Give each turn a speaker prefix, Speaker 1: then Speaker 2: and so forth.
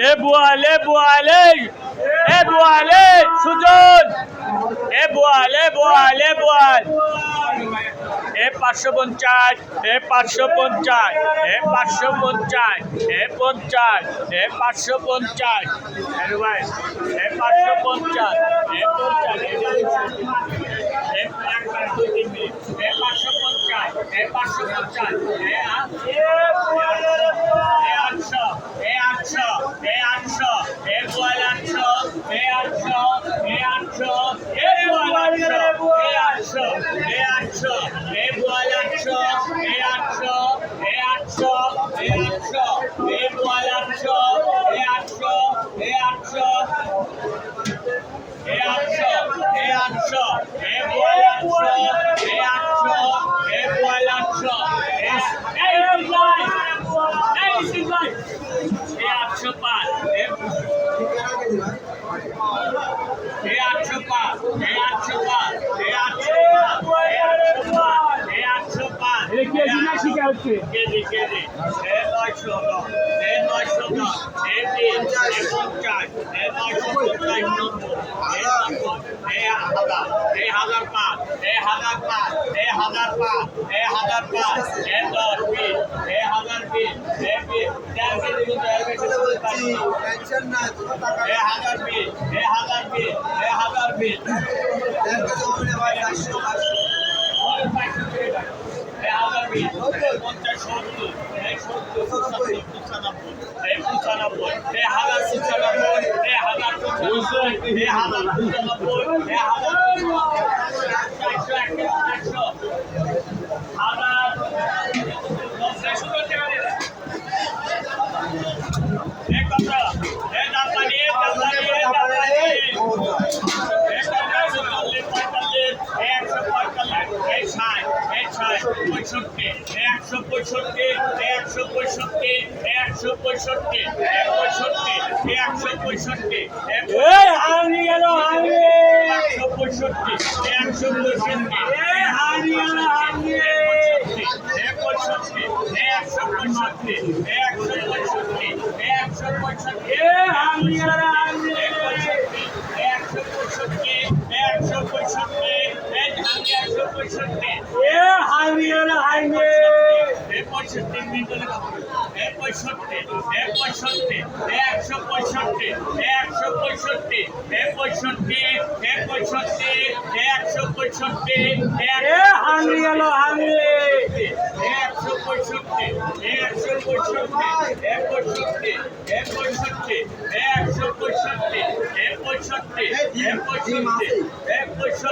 Speaker 1: এ বোয়াল বোয়াল এ বোয়াল সুজন এ বোয়াল বোয়াল বোয়াল এ পাঁচশো পঞ্চাশ এ পাঁচশো পঞ্চাশ এ পাঁচশো পঞ্চাশ এ পঞ্চাশ এ পাঁচশো পঞ্চাশ এ পাঁচশো পঞ্চাশ এ পঞ্চাশ এ পাঁচশো পঞ্চাশ এ পাঁচশো পঞ্চাশ এ আটশো এ আটশো এ আটশো এ গোয়াল আটশো এ আটশো এ আটশো এ গোয়াল আটশো এ আটশো এ আটশো এ গোয়াল আটশো এ আটশো এ আটশো এ আটশো এ গোয়াল আটশো এ আটশো এ আটশো এ আটশো এ আটশো এ আটশো এ আটশো এ আটশো এ সিলাই এই এ আটশো পাঁচ এ এ আটশো পাঁচ এ আটশো পাঁচ এ আটশো পাঁচ এ আটশো পাঁচ
Speaker 2: এটা কেজি না শিখা হচ্ছে
Speaker 1: কেজি কেজি। এ নয়শো দশ এ নয়শো দশ এ তিন এ পঞ্চাশ এ নয়শো পঞ্চাশ নব্বই এ হাজার এ হাজার পাঁচ এ হাজার পাঁচ এ হাজার পাঁচ এ হাজার পাঁচ এ দশ বিশ এ হাজার বিশ এ বিশ চার কেজি কিন্তু এর বেশি এ হাজার বিশ এ হাজার বিশ এ হাজার বিশ
Speaker 3: দেড় কেজি হবে ভাই চারশো পাঁচশো
Speaker 1: এ হাজার বিশ এ পঞ্চাশ সত্তর এ সত্তর পঁচানব্বই এ পঁচানব্বই এ হাজার পঁচানব্বই এ হাজার পঁচানব্বই এ হাজার পঁচানব্বই এ হাজার পঁয়ষট্টি একশো পঁয়ষট্টি একশো পঁয়ষট্টি একশো পঁয়ষট্টি পঁয়ষট্টি একশো পঁয়ষট্টি
Speaker 2: হারিয়ে গেল হারিয়ে
Speaker 1: একশো পঁয়ষট্টি একশো পঁয়ষট্টি
Speaker 2: হারিয়ে গেল হারিয়ে
Speaker 1: পঁয়ষট্টি একশো পঁয়ষট্টি একশো পঁয়ষট্টি একশো পঁয়ষট্টি
Speaker 2: হারিয়ে গেল হারিয়ে
Speaker 1: একশো পঁয়ষট্টি একশো পঁয়ষট্টি একশো পঁয়ষট্টি একশো পঁয়ষট্টি পঁয়ষট্টি পঁয়ষট্টি একশো পঁয়ষট্টি
Speaker 2: হারিয়ে গেল হারিয়ে
Speaker 1: একশো পঁয়ষট্টি একশো পঁয়ষট্টি পঁয়ষট্টি পঁয়ষট্টি একশো পঁয়ষট্টি পঁয়ষট্টি পঁয়ষট্টি পঁয়ষট্টি